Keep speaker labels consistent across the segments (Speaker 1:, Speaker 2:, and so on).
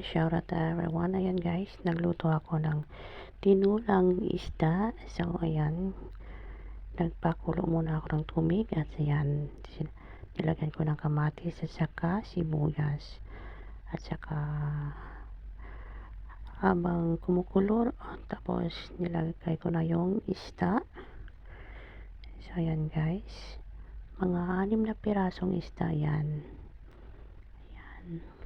Speaker 1: shoutout to everyone. Ayan guys, nagluto ako ng tinulang isda. So, ayan. Nagpakulo muna ako ng tumig at ayan, nilagyan ko ng kamatis at saka sibuyas. At saka habang kumukulo, tapos nilagay ko na yung isda. So, ayan guys. Mga anim na pirasong isda yan. Ayan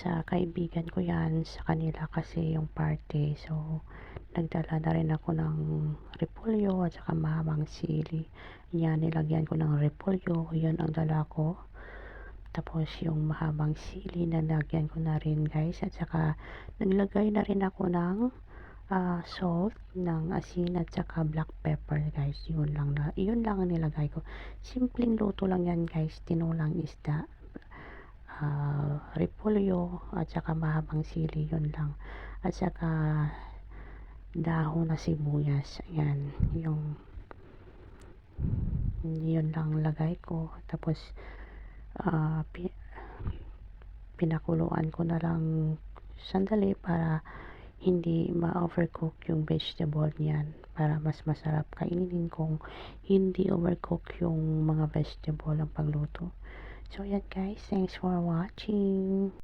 Speaker 1: sa kaibigan ko yan sa kanila kasi yung party. So nagdala na rin ako ng repolyo at saka mahabang sili. Yan nilagyan ko ng repolyo. Yun ang dala ko. Tapos yung mahabang sili nalagyan ko na rin guys. At saka naglagay na rin ako ng uh, salt ng asin at saka black pepper guys. Yun lang na yun lang ang nilagay ko. Simpleng luto lang yan guys. Tinulang isda uh, repolyo at saka mahabang sili yun lang. At saka dahon na sibuyas ayan yung yun lang lagay ko. Tapos uh, pi pinakuluan ko na lang sandali para hindi ma-overcook yung vegetable niyan para mas masarap kainin kung hindi overcook yung mga vegetable ang pagluto So, yan guys. Thanks for watching.